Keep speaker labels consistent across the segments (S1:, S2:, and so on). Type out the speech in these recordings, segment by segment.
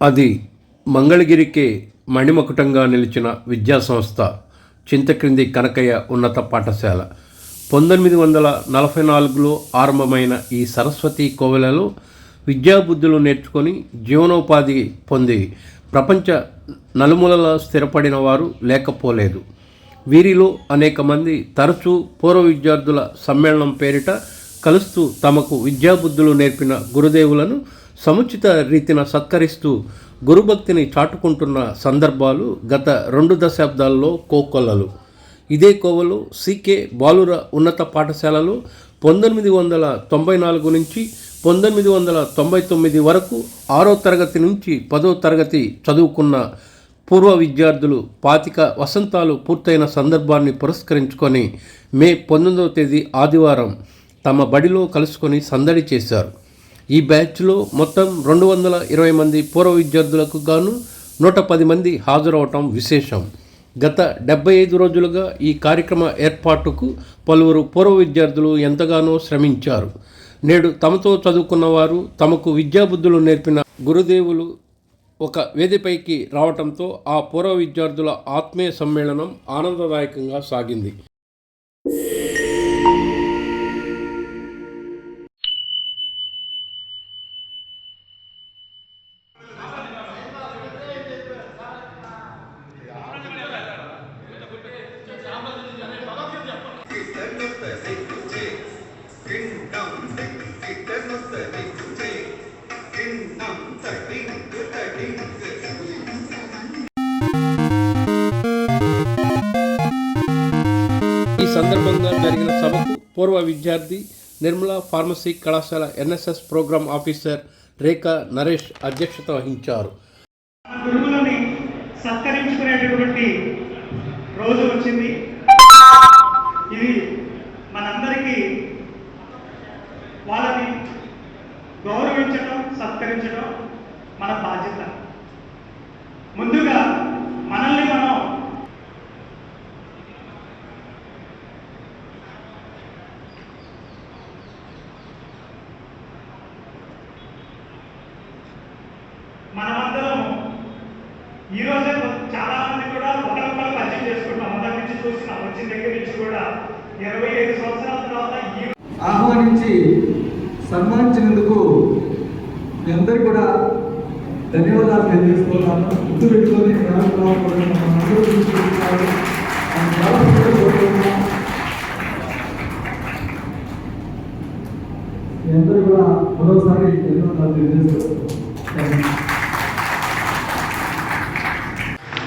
S1: అది మంగళగిరికే మణిమకుటంగా నిలిచిన విద్యాసంస్థ చింతక్రింది కనకయ్య ఉన్నత పాఠశాల. పంతొమ్మిది వందల నలభై నాలుగులో ఆరంభమైన ఈ సరస్వతి కోవెలలో విద్యాబుద్ధులు నేర్చుకొని జీవనోపాధి పొంది ప్రపంచ నలుమూలల స్థిరపడిన వారు లేకపోలేదు. వీరిలో అనేక మంది తరచూ పూర్వ విద్యార్థుల సమ్మేళనం పేరిట కలుస్తూ తమకు విద్యాబుద్ధులు నేర్పిన గురుదేవులను సముచిత రీతిన సత్కరిస్తూ గురుభక్తిని చాటుకుంటున్న సందర్భాలు గత రెండు దశాబ్దాల్లో కోకొల్లలు. ఇదే కోవలో సికే బాలుర ఉన్నత పాఠశాలలో పంతొమ్మిది వందల తొంభై నాలుగు నుంచి పంతొమ్మిది వందల తొంభై తొమ్మిది వరకు ఆరో తరగతి నుంచి పదో తరగతి చదువుకున్న పూర్వ విద్యార్థులు పాతిక వసంతాలు పూర్తయిన సందర్భాన్ని పురస్కరించుకొని మే పంతొమ్మిదవ తేదీ ఆదివారం తమ బడిలో కలుసుకొని సందడి చేశారు. ఈ బ్యాచ్లో మొత్తం రెండు వందల ఇరవై మంది పూర్వ విద్యార్థులకు గాను నూట పది మంది హాజరవటం విశేషం. గత డెబ్బై ఐదు రోజులుగా ఈ కార్యక్రమ ఏర్పాటుకు పలువురు పూర్వ విద్యార్థులు ఎంతగానో శ్రమించారు. నేడు తమతో చదువుకున్న వారు తమకు విద్యాబుద్ధులు నేర్పిన గురుదేవులు ఒక వేదిపైకి రావటంతో ఆ పూర్వ విద్యార్థుల ఆత్మీయ సమ్మేళనం ఆనందదాయకంగా సాగింది. సందర్భంగా జరిగిన సభకు పూర్వ విద్యార్థి నిర్మలా ఫార్మసీ కళాశాల NSS program officer Rekha Naresh అధ్యక్షత వహించారు.
S2: గురువులని సత్కరించుకునేటటువంటి రోజు వచ్చింది. ఇది మనందరికీ వాళ్ళని గౌరవించడం సత్కరించడం మన బాధ్యత. ఈ రోజే చాలా మంది కూడా ఒకరికొకరు పరిచయం చేసుకుంటున్నాం మొదటి నుంచి చూస్తున్నాం వచ్చిన దగ్గర నుంచి కూడా ఇరవై ఐదు సంవత్సరాల తర్వాత ఈ
S3: ఆహ్వానించి సన్మానించినందుకు మీ అందరికీ కూడా ధన్యవాదాలు తెలియజేస్తున్నాను గుర్తు పెట్టుకొని కార్యక్రమాలు మీ అందరూ కూడా మరోసారి ధన్యవాదాలు తెలియజేస్తున్నాను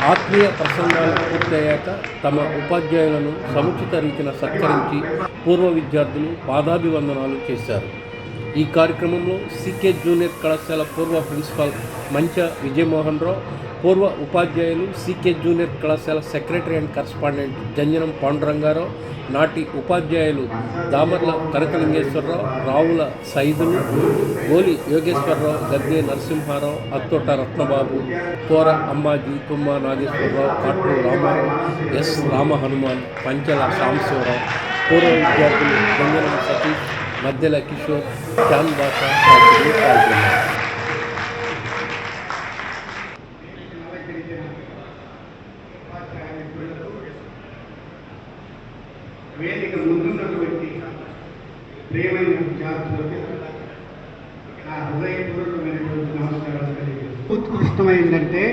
S1: ఆత్మీయ ప్రసంగాలు పూర్తయ్యాక తమ ఉపాధ్యాయులను సముచిత రీతిన సత్కరించి పూర్వ విద్యార్థులు పాదాభివందనాలు చేశారు. ఈ కార్యక్రమంలో సికే జూనియర్ కళాశాల పూర్వ ప్రిన్సిపాల్ మంచ విజయమోహన్ రావు పూర్వ ఉపాధ్యాయులు సీకే జూనియర్ కళాశాల secretary and correspondent Janjanam Pandurangarao నాటి ఉపాధ్యాయులు దామర్ల కనకలింగేశ్వరరావు రావుల సైదులు గోలి యోగేశ్వరరావు గద్దే నరసింహారావు అత్తోట రత్నబాబు కోర అమ్మాజీ తుమ్మ నాగేశ్వరరావు కాట్రు రామారావు ఎస్ రామ హనుమాన్ పంచల సాంబశివరావు పూర్వ విద్యార్థులు జంజనం సతీష్ మధ్యల కిషోర్ చాంద్ బాషా
S4: తెలియజేస్తున్నాను.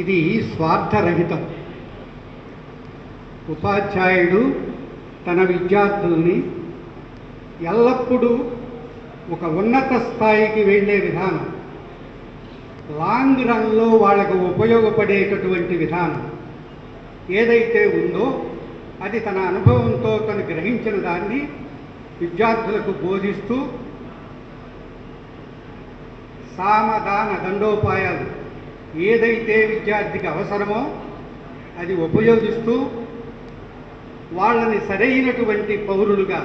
S4: ఇది స్వార్థరహితం ఉపాధ్యాయుడు తన విద్యార్థుల్ని ఎల్లప్పుడూ ఒక ఉన్నత స్థాయికి వెళ్ళే విధానం లాంగ్ రన్లో వాళ్ళకు ఉపయోగపడేటటువంటి విధానం ఏదైతే ఉందో అది తన అనుభవంతో తను గ్రహించిన దాన్ని విద్యార్థులకు బోధిస్తూ సామదాన దండోపాయాలు. ఏదైతే విద్యార్థికి అవసరమో అది ఉపయోగిస్తూ వాళ్ళని సరైనటువంటి పౌరులుగా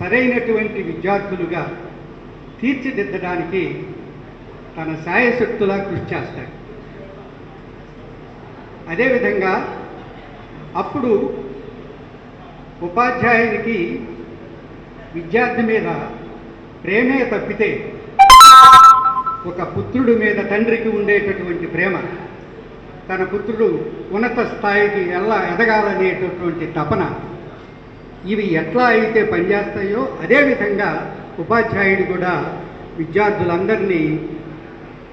S4: సరైనటువంటి విద్యార్థులుగా తీర్చిదిద్దడానికి తన శాయశక్తులా కృషి చేస్తాడు. అదేవిధంగా అప్పుడు ఉపాధ్యాయునికి విద్యార్థి మీద ప్రేమే తప్పితే ఒక పుత్రుడి మీద తండ్రికి ఉండేటటువంటి ప్రేమ తన పుత్రుడు ఉన్నత స్థాయికి ఎలా ఎదగాలనేటటువంటి తపన ఇవి ఎట్లా అయితే పనిచేస్తాయో అదేవిధంగా ఉపాధ్యాయుడు కూడా విద్యార్థులందరినీ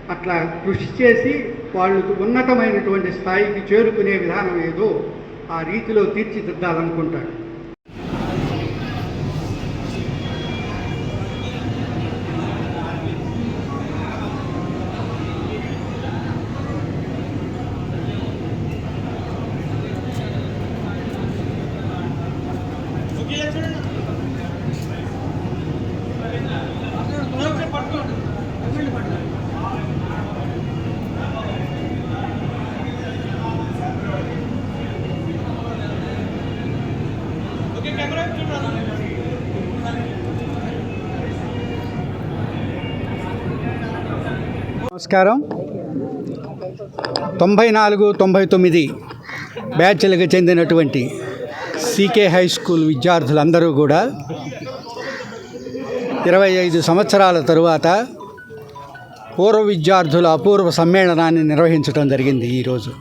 S4: అట్లా కృషి చేసి వాళ్ళకు ఉన్నతమైనటువంటి స్థాయికి చేరుకునే విధానం ఏదో ఆ రీతిలో తీర్చిదిద్దాలనుకుంటాడు. నమస్కారం. తొంభై నాలుగు తొంభై తొమ్మిది బ్యాచ్లకు చెందినటువంటి సీకే హై స్కూల్ విద్యార్థులందరూ కూడా ఇరవై ఐదు సంవత్సరాల తరువాత పూర్వ విద్యార్థుల అపూర్వ సమ్మేళనాన్ని నిర్వహించడం జరిగింది ఈరోజు.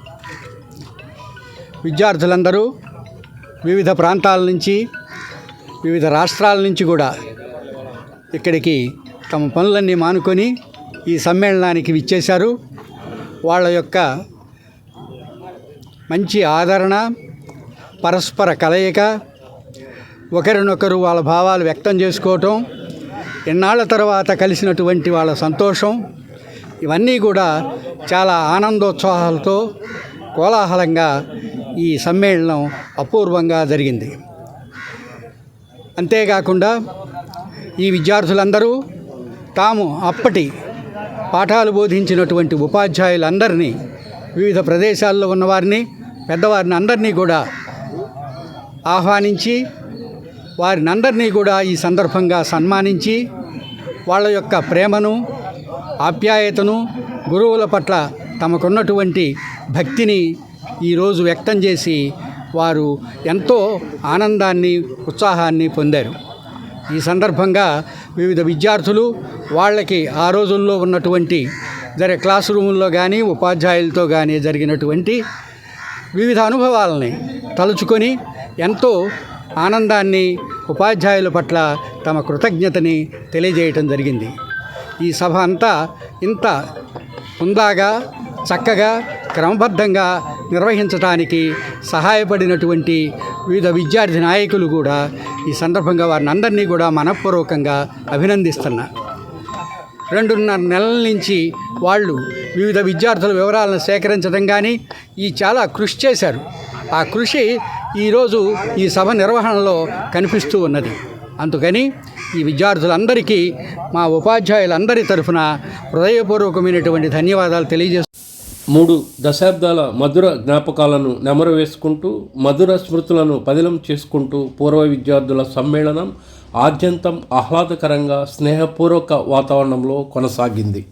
S4: విద్యార్థులందరూ వివిధ ప్రాంతాల నుంచి వివిధ రాష్ట్రాల నుంచి కూడా ఇక్కడికి తమ పనులన్నీ మానుకొని ఈ సమ్మేళనానికి విచ్చేశారు. వాళ్ళ యొక్క మంచి ఆదరణ పరస్పర కలయిక ఒకరినొకరు వాళ్ళ భావాలు వ్యక్తం చేసుకోవటం ఎన్నాళ్ళ తర్వాత కలిసినటువంటి వాళ్ళ సంతోషం ఇవన్నీ కూడా చాలా ఆనందోత్సాహాలతో కోలాహలంగా ఈ సమ్మేళనం అపూర్వంగా జరిగింది. అంతేకాకుండా ఈ విద్యార్థులందరూ తాము అప్పటి పాఠాలు బోధించినటువంటి ఉపాధ్యాయులందరినీ వివిధ ప్రదేశాల్లో ఉన్నవారిని పెద్దవారిని అందరినీ కూడా ఆహ్వానించి వారిని అందరినీ కూడా ఈ సందర్భంగా సన్మానించి వాళ్ళ యొక్క ప్రేమను ఆప్యాయతను గురువుల పట్ల తమకున్నటువంటి భక్తిని ఈరోజు వ్యక్తం చేసి వారు ఎంతో ఆనందాన్ని ఉత్సాహాన్ని పొందారు. ఈ సందర్భంగా వివిధ విద్యార్థులు వాళ్ళకి ఆ రోజుల్లో ఉన్నటువంటి జరే క్లాస్ రూముల్లో కానీ ఉపాధ్యాయులతో కానీ జరిగినటువంటి వివిధ అనుభవాలని తలుచుకొని ఎంతో ఆనందాన్ని ఉపాధ్యాయుల పట్ల తమ కృతజ్ఞతని తెలియజేయటం జరిగింది. ఈ సభ అంతా ఇంత హుందాగా చక్కగా క్రమబద్ధంగా నిర్వహించడానికి సహాయపడినటువంటి వివిధ విద్యార్థి నాయకులు కూడా ఈ సందర్భంగా వారిని అందరినీ కూడా మనఃపూర్వకంగా అభినందిస్తున్నా. రెండున్నర నెలల నుంచి వాళ్ళు వివిధ విద్యార్థుల వివరాలను సేకరించడం కానీ ఈ చాలా కృషి చేశారు. ఆ కృషి ఈరోజు ఈ సభ నిర్వహణలో కనిపిస్తూ ఉన్నది. అందుకని ఈ విద్యార్థులందరికీ మా ఉపాధ్యాయులందరి తరఫున హృదయపూర్వకమైనటువంటి ధన్యవాదాలు తెలియజేస్తున్నాను
S1: మూడు దశాబ్దాల మధుర జ్ఞాపకాలను నెమరు వేసుకుంటూ మధుర స్మృతులను పదిలం చేసుకుంటూ పూర్వ విద్యార్థుల సమ్మేళనం ఆద్యంతం ఆహ్లాదకరంగా స్నేహపూర్వక వాతావరణంలో కొనసాగింది.